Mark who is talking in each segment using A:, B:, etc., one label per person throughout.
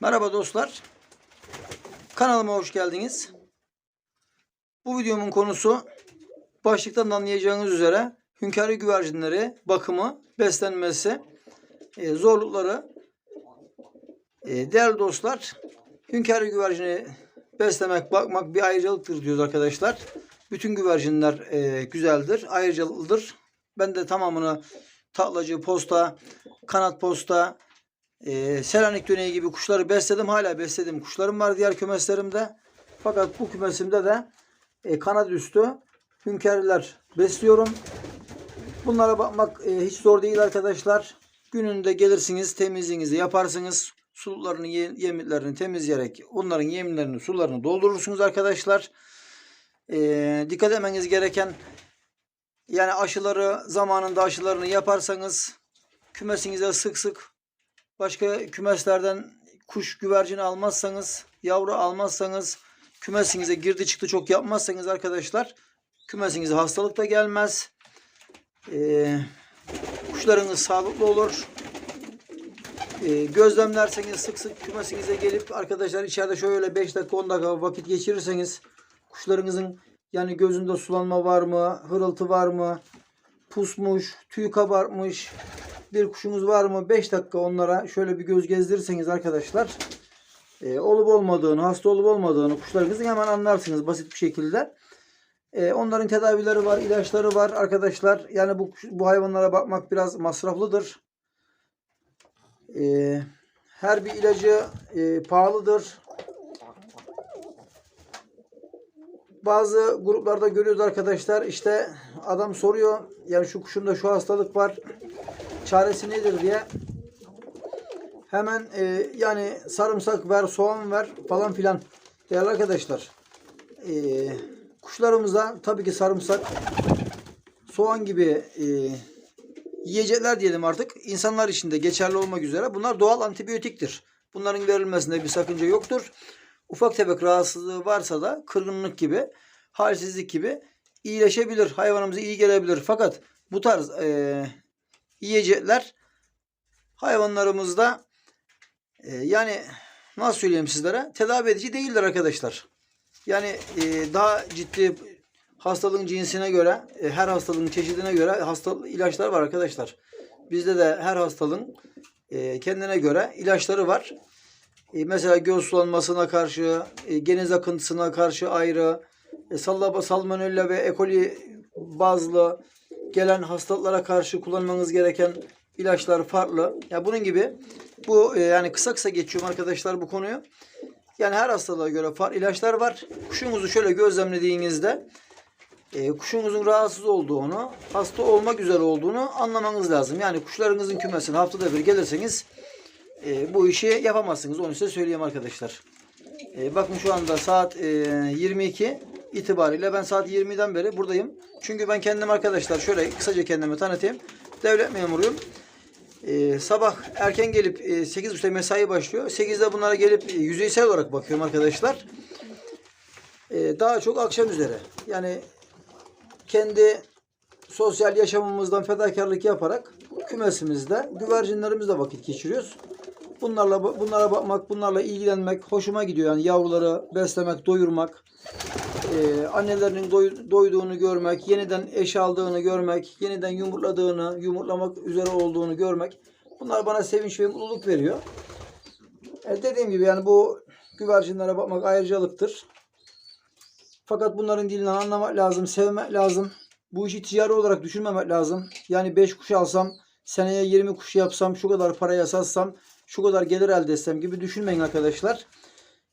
A: Merhaba dostlar. Kanalıma hoş geldiniz. Bu videomun konusu başlıktan anlayacağınız üzere hünkârı güvercinleri bakımı, beslenmesi, e, zorlukları. E, değerli dostlar, hünkârı güvercini beslemek, bakmak bir ayrıcalıktır diyoruz arkadaşlar. Bütün güvercinler e, güzeldir, ayrıcalıklıdır. Ben de tamamını taklacı, posta, kanat posta, e, Selanik döneği gibi kuşları besledim. Hala beslediğim kuşlarım var diğer kümeslerimde. Fakat bu kümesimde de e, kanat üstü hünkârlar besliyorum. Bunlara bakmak e, hiç zor değil arkadaşlar. Gününde gelirsiniz, temizliğinizi yaparsınız. Sularını, ye- yemlerini temizleyerek onların yemlerini, sularını doldurursunuz arkadaşlar. E, dikkat etmeniz gereken yani aşıları zamanında aşılarını yaparsanız kümesinize sık sık başka kümeslerden kuş güvercin almazsanız, yavru almazsanız, kümesinize girdi çıktı çok yapmazsanız arkadaşlar kümesinize hastalık da gelmez. Ee, kuşlarınız sağlıklı olur. Ee, gözlemlerseniz sık sık kümesinize gelip arkadaşlar içeride şöyle 5 dakika 10 dakika vakit geçirirseniz kuşlarınızın yani gözünde sulanma var mı, hırıltı var mı, pusmuş, tüy kabarmış, bir kuşunuz var mı? 5 dakika onlara şöyle bir göz gezdirirseniz arkadaşlar e, olup olmadığını, hasta olup olmadığını kuşlarınızın hemen anlarsınız basit bir şekilde. E, onların tedavileri var, ilaçları var arkadaşlar. Yani bu bu hayvanlara bakmak biraz masraflıdır. E, her bir ilacı e, pahalıdır. Bazı gruplarda görüyoruz arkadaşlar işte adam soruyor yani şu kuşunda şu hastalık var çaresi nedir diye hemen e, yani sarımsak ver, soğan ver falan filan değerli arkadaşlar. E, kuşlarımıza tabii ki sarımsak, soğan gibi e, yiyecekler diyelim artık insanlar için de geçerli olmak üzere bunlar doğal antibiyotiktir. Bunların verilmesinde bir sakınca yoktur. Ufak tefek rahatsızlığı varsa da kırgınlık gibi, halsizlik gibi iyileşebilir. Hayvanımıza iyi gelebilir. Fakat bu tarz e, yiyecekler hayvanlarımızda e, yani nasıl söyleyeyim sizlere tedavi edici değildir arkadaşlar. Yani e, daha ciddi hastalığın cinsine göre e, her hastalığın çeşidine göre hasta ilaçlar var arkadaşlar. Bizde de her hastalığın e, kendine göre ilaçları var. E, mesela göz sulanmasına karşı, e, geniz akıntısına karşı ayrı, e, salmonella ve E. coli bazlı gelen hastalıklara karşı kullanmanız gereken ilaçlar farklı. Ya bunun gibi bu e, yani kısa kısa geçiyorum arkadaşlar bu konuyu. Yani her hastalığa göre farklı ilaçlar var. Kuşunuzu şöyle gözlemlediğinizde e, kuşunuzun rahatsız olduğunu, hasta olmak üzere olduğunu anlamanız lazım. Yani kuşlarınızın kümesine haftada bir gelirseniz e, bu işi yapamazsınız. Onu size söyleyeyim arkadaşlar. E, bakın şu anda saat e, 22 itibariyle ben saat 20'den beri buradayım. Çünkü ben kendim arkadaşlar şöyle kısaca kendimi tanıtayım. Devlet memuruyum. E, sabah erken gelip e, 8.30'da mesai başlıyor. 8'de bunlara gelip e, yüzeysel olarak bakıyorum arkadaşlar. E, daha çok akşam üzere. Yani kendi sosyal yaşamımızdan fedakarlık yaparak kümesimizde güvercinlerimizle vakit geçiriyoruz. Bunlarla bunlara bakmak, bunlarla ilgilenmek hoşuma gidiyor. Yani yavruları beslemek, doyurmak, e, annelerinin doy- doyduğunu görmek, yeniden eş aldığını görmek, yeniden yumurtladığını, yumurtlamak üzere olduğunu görmek. Bunlar bana sevinç ve mutluluk veriyor. E, dediğim gibi yani bu güvercinlere bakmak ayrıcalıktır. Fakat bunların dilinden anlamak lazım, sevmek lazım. Bu işi ticari olarak düşünmemek lazım. Yani 5 kuş alsam, seneye 20 kuş yapsam, şu kadar paraya satsam, şu kadar gelir elde etsem gibi düşünmeyin arkadaşlar.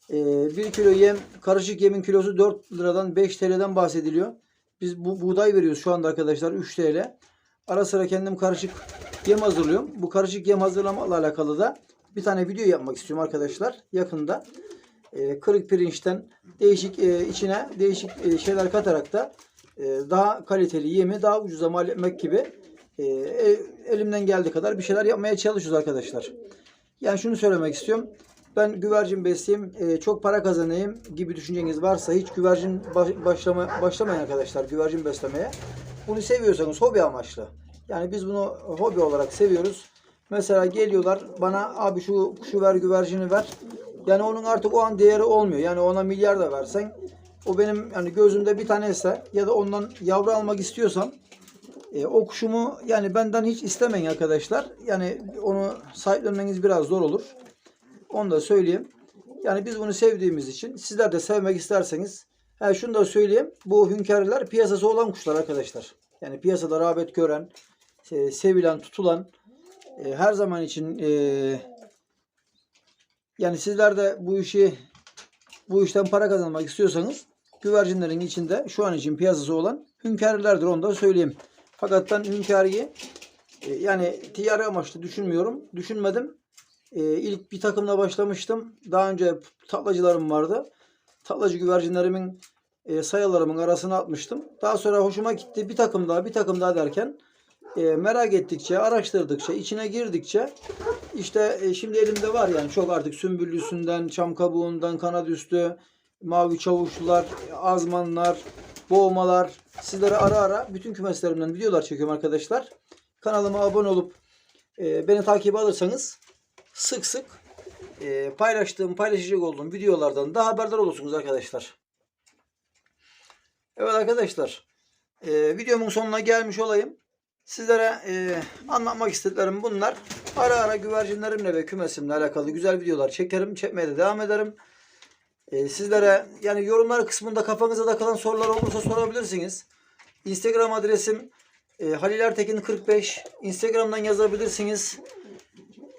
A: Ee, 1 kilo yem, karışık yemin kilosu 4 liradan 5 TL'den bahsediliyor. Biz bu buğday veriyoruz şu anda arkadaşlar 3 TL. Ara sıra kendim karışık yem hazırlıyorum. Bu karışık yem hazırlamakla alakalı da bir tane video yapmak istiyorum arkadaşlar yakında. Ee, kırık pirinçten değişik e, içine değişik e, şeyler katarak da e, daha kaliteli yemi daha ucuza mal etmek gibi e, e, elimden geldiği kadar bir şeyler yapmaya çalışıyoruz arkadaşlar. Yani şunu söylemek istiyorum. Ben güvercin besleyeyim, e, çok para kazanayım gibi düşünceniz varsa hiç güvercin baş- başlama, başlamayın arkadaşlar güvercin beslemeye. Bunu seviyorsanız hobi amaçlı. Yani biz bunu hobi olarak seviyoruz. Mesela geliyorlar bana abi şu kuşu ver güvercini ver. Yani onun artık o an değeri olmuyor. Yani ona milyar da versen o benim yani gözümde bir tanesi ya da ondan yavru almak istiyorsam e, o kuşumu yani benden hiç istemeyin arkadaşlar. Yani onu sahiplenmeniz biraz zor olur. Onu da söyleyeyim. Yani biz bunu sevdiğimiz için sizler de sevmek isterseniz ha şunu da söyleyeyim. Bu hünkârlar piyasası olan kuşlar arkadaşlar. Yani piyasada rağbet gören, e, sevilen, tutulan e, her zaman için e, yani sizler de bu işi bu işten para kazanmak istiyorsanız güvercinlerin içinde şu an için piyasası olan hünkârlardır onu da söyleyeyim. Fakat ben hünkâriyi yani ticari amaçlı düşünmüyorum. Düşünmedim. E, ilk bir takımla başlamıştım. Daha önce taklacılarım vardı. Taklacı güvercinlerimin e, sayılarımın arasına atmıştım. Daha sonra hoşuma gitti. Bir takım daha bir takım daha derken e, merak ettikçe, araştırdıkça, içine girdikçe işte e, şimdi elimde var yani çok artık sümbüllüsünden, çam kabuğundan, kanat üstü, mavi çavuşlar, azmanlar, boğmalar. Sizlere ara ara bütün kümeslerimden videolar çekiyorum arkadaşlar. Kanalıma abone olup e, beni takip alırsanız sık sık e, paylaştığım, paylaşacak olduğum videolardan da haberdar olursunuz arkadaşlar. Evet arkadaşlar, e, videomun sonuna gelmiş olayım. Sizlere e, anlatmak istediklerim bunlar. Ara ara güvercinlerimle ve kümesimle alakalı güzel videolar çekerim. Çekmeye de devam ederim. E, sizlere yani yorumlar kısmında kafanıza takılan sorular olursa sorabilirsiniz. Instagram adresim e, Halil Ertekin 45. Instagram'dan yazabilirsiniz.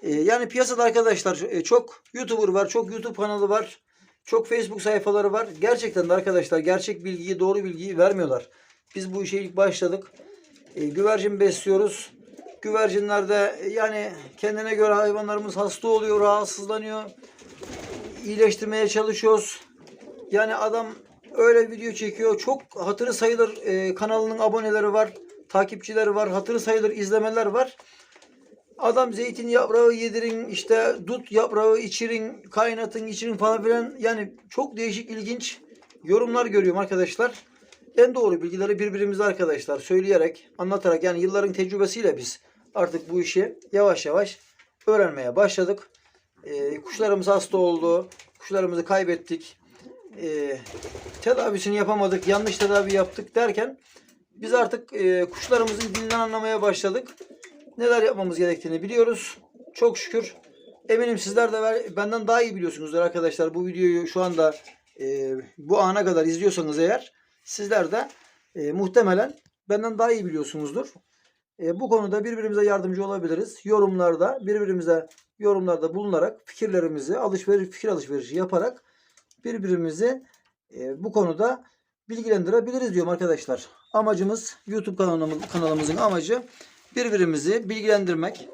A: E, yani piyasada arkadaşlar e, çok YouTuber var, çok YouTube kanalı var. Çok Facebook sayfaları var. Gerçekten de arkadaşlar gerçek bilgiyi, doğru bilgiyi vermiyorlar. Biz bu işe ilk başladık. E, güvercin besliyoruz. Güvercinlerde e, yani kendine göre hayvanlarımız hasta oluyor, rahatsızlanıyor. İyileştirmeye çalışıyoruz. Yani adam öyle video çekiyor. Çok hatırı sayılır e, kanalının aboneleri var, takipçileri var, hatırı sayılır izlemeler var. Adam zeytin yaprağı yedirin, işte dut yaprağı içirin, kaynatın içirin falan filan. Yani çok değişik, ilginç yorumlar görüyorum arkadaşlar. En doğru bilgileri birbirimize arkadaşlar söyleyerek, anlatarak yani yılların tecrübesiyle biz artık bu işi yavaş yavaş öğrenmeye başladık. Ee, kuşlarımız hasta oldu. Kuşlarımızı kaybettik. Ee, tedavisini yapamadık. Yanlış tedavi yaptık derken biz artık e, kuşlarımızın dilinden anlamaya başladık. Neler yapmamız gerektiğini biliyoruz. Çok şükür. Eminim sizler de benden daha iyi biliyorsunuzdur arkadaşlar. Bu videoyu şu anda e, bu ana kadar izliyorsanız eğer sizler de e, muhtemelen benden daha iyi biliyorsunuzdur. E, bu konuda birbirimize yardımcı olabiliriz. Yorumlarda birbirimize yorumlarda bulunarak fikirlerimizi alışveriş fikir alışverişi yaparak birbirimizi e, bu konuda bilgilendirebiliriz diyorum arkadaşlar. Amacımız YouTube kanalımız, kanalımızın amacı birbirimizi bilgilendirmek,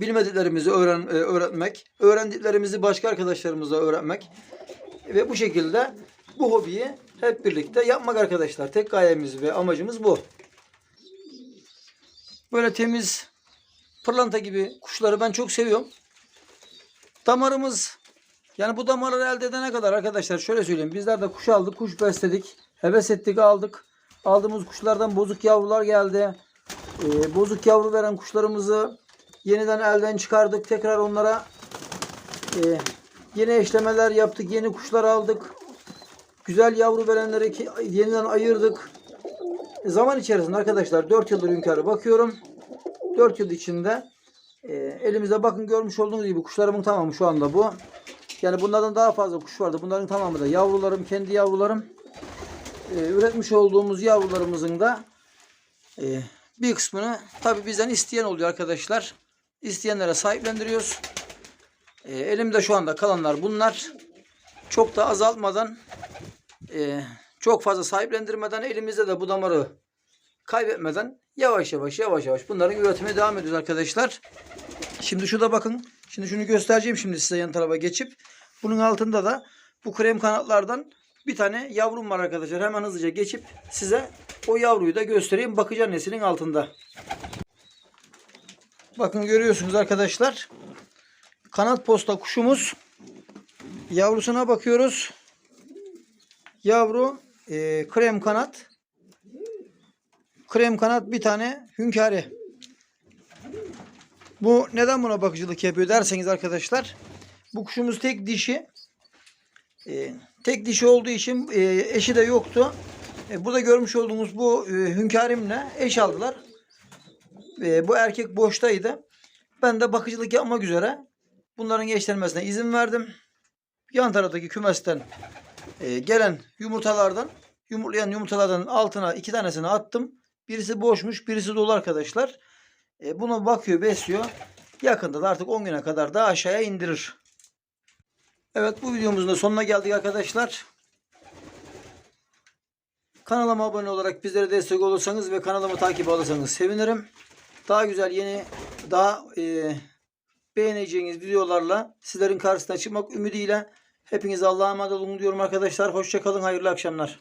A: bilmediklerimizi öğren, e, öğretmek, öğrendiklerimizi başka arkadaşlarımıza öğretmek ve bu şekilde bu hobiyi hep birlikte yapmak arkadaşlar. Tek gayemiz ve amacımız bu. Böyle temiz pırlanta gibi kuşları ben çok seviyorum. Damarımız yani bu damarları elde edene kadar arkadaşlar şöyle söyleyeyim. Bizler de kuş aldık, kuş besledik. Heves ettik, aldık. Aldığımız kuşlardan bozuk yavrular geldi. Ee, bozuk yavru veren kuşlarımızı yeniden elden çıkardık. Tekrar onlara e, yeni eşlemeler yaptık. Yeni kuşlar aldık. Güzel yavru verenleri ki- yeniden ayırdık. E, zaman içerisinde arkadaşlar 4 yıldır hünkârı bakıyorum. 4 yıl içinde e, elimizde bakın görmüş olduğunuz gibi kuşlarımın tamamı şu anda bu. Yani bunlardan daha fazla kuş vardı. Bunların tamamı da yavrularım, kendi yavrularım. E, üretmiş olduğumuz yavrularımızın da e, bir kısmını tabi bizden isteyen oluyor arkadaşlar. İsteyenlere sahiplendiriyoruz. E, elimde şu anda kalanlar bunlar. Çok da azaltmadan e, çok fazla sahiplendirmeden elimizde de bu damarı kaybetmeden yavaş yavaş yavaş yavaş bunların üretmeye devam ediyoruz arkadaşlar. Şimdi şurada bakın. Şimdi şunu göstereceğim şimdi size yan tarafa geçip. Bunun altında da bu krem kanatlardan bir tane yavrum var arkadaşlar. Hemen hızlıca geçip size o yavruyu da göstereyim. Bakıcan neslinin altında. Bakın görüyorsunuz arkadaşlar. Kanat posta kuşumuz. Yavrusuna bakıyoruz. Yavru e, krem kanat. Krem kanat bir tane hünkâri. Bu neden buna bakıcılık yapıyor derseniz arkadaşlar. Bu kuşumuz tek dişi. E, tek dişi olduğu için e, eşi de yoktu. E, burada görmüş olduğunuz bu e, hünkârimle eş aldılar. E, bu erkek boştaydı. Ben de bakıcılık yapmak üzere bunların eşlenmesine izin verdim. Yan taraftaki kümesten e, gelen yumurtalardan yumurtlayan yumurtalardan altına iki tanesini attım. Birisi boşmuş, birisi dolu arkadaşlar. E, buna bakıyor, besliyor. Yakında da artık 10 güne kadar da aşağıya indirir. Evet bu videomuzun da sonuna geldik arkadaşlar. Kanalıma abone olarak bizlere destek olursanız ve kanalımı takip alırsanız sevinirim. Daha güzel yeni, daha e, beğeneceğiniz videolarla sizlerin karşısına çıkmak ümidiyle hepinize Allah'a emanet olun diyorum arkadaşlar. Hoşçakalın, hayırlı akşamlar.